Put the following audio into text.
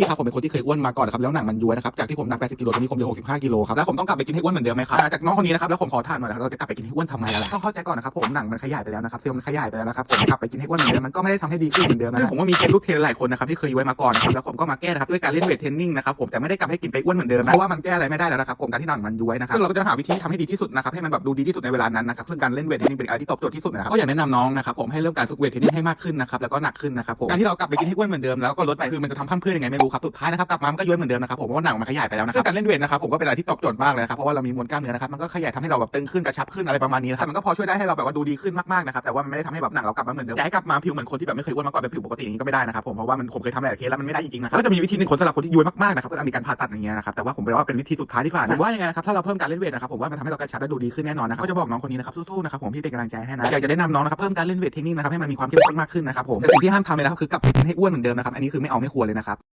พี่ครับผมเป็นคนที่เคยอ้วนมาก่อนนะครับแล้วหนังมันย้วยนะครับจากที่ผมหนัก80กิโลตอนนี้ผมเหลือ65กิโลครับแล้วผมต้องกลับไปกินให้อ้วนเหมือนเดิมไหมครับจากน้องคนนี้นะครับแล้วผมขอถามหน่อยนะครับเราจะกลับไปกินให้อ้วนทำไมอะไรต้องเข้าใจก่อนนะครับผมหนังมันขยายไปแล้วนะครับเซลล์มันขยายไปแล้วนะครับผมกลับไปกินให้อ้วนเหมือนเดิมมันก็ไม่ได้ทำให้ดีขึ้นเหมือนเดิมนะซึ่งผมว่ามีเคสลูกเทรนหลายคนนะครับที่เคยย้วยมาก่อนนะครับแล้วผมก็มาแก้นะครับด้วยการเล่นเวทเทรนนิ่งนะครับผมแต่ไม่ได้กลับให้กินไปอ้วนเหมือนเดิมนะเพราะว่ามันแก้อะไรไม่ได้แล้วนะครับผมการที่หนังมันย้วยนะครับซึ่งเราก็จะหาวิธีที่ทำให้ดีที่สุดนะครับให้มันแบบดูดีที่สุดในเวลานั้นนะครับซึ่งการเล่นเวทเทรนนิ่งเป็นอะไรที่ตอบโจทย์ที่สุดนะครับก็อยากแนะนำน้องนะครับผมให้เริ่มการฝึกเวทเทรนนิ่งให้มากขึ้นนะครับแล้วก็หนักขึ้นนะครับผมการที่เรากลับไปกินให้อ้วนเหมือนเดิมแล้วก็ลดไปคือมันจะทำพันเพื่อนยังไงไม่รู้ครับสุดท้ายนะครับกลับมามันก็ย้วยเหมือนเดิมนะครับผมเพราะว่าหนังมันขยายไปแล้วนะครับซึ่งการเล่นเวทนะครับผมก็เป็นอะไรที่ตอบโจทย์มากเลยนะครับเพราะว่าเรามีมวลกล้ามเนื้อนะครับมันก็ขยายทำให้เราแบบตึงขึ้นกระชับขึ้นอะไรประมาณนี้นะครับมันก็พอช่วยได้ให้เราแบบว่าดูดีขึ้นมากๆนะครับแต่ว่ามันไม่ได้ทำให้แบบหนังเรากลับมาเหมือนเดิมจะให้กลับมาผิวเหมือนคนที่แบบไม่เคยอ้วนมาก่อนแบบผิวปกติอย่างนี้ก็ไม่ได้นะครับผมเพราะว่ามันผมเคยทำหลายเคสแล้วมันไม่ได้จริงๆนะครับก็จะมีวิธีหนึ่งคนสำหรับคนที่ย้วยมากๆนะครับก็จะมีการผ่าตัดอย่างเงี้ยนะครับแต่ว่าผมว่าเป็นวิธีสุดท้ายที่ฝ่าผมว่ายังไงนะครับถ้าเราเพิ่มการเล่นเวทนะครับผมว่ามันทำให้เรากระชับและดูดีขึ้นแน่นอนนะครับก็จะบอกน้องคนนี้นะครับสู้ๆนะครับผมพี่เป็นกำลังใจให้นะอยากจะแนะนำน้องนะครับเพิ่มการเล่นเวทเทคนิคนะครับให้มันมีความเข้มข้นมากขึ้นนะครับผมแต่สิ่งที่ห้ามทำเลยนะครับคือกลับไปกินให้อ้วนเหมือนเดิมนะครับอันนี้คือไม่เอาไม่ควรเลยนะครับ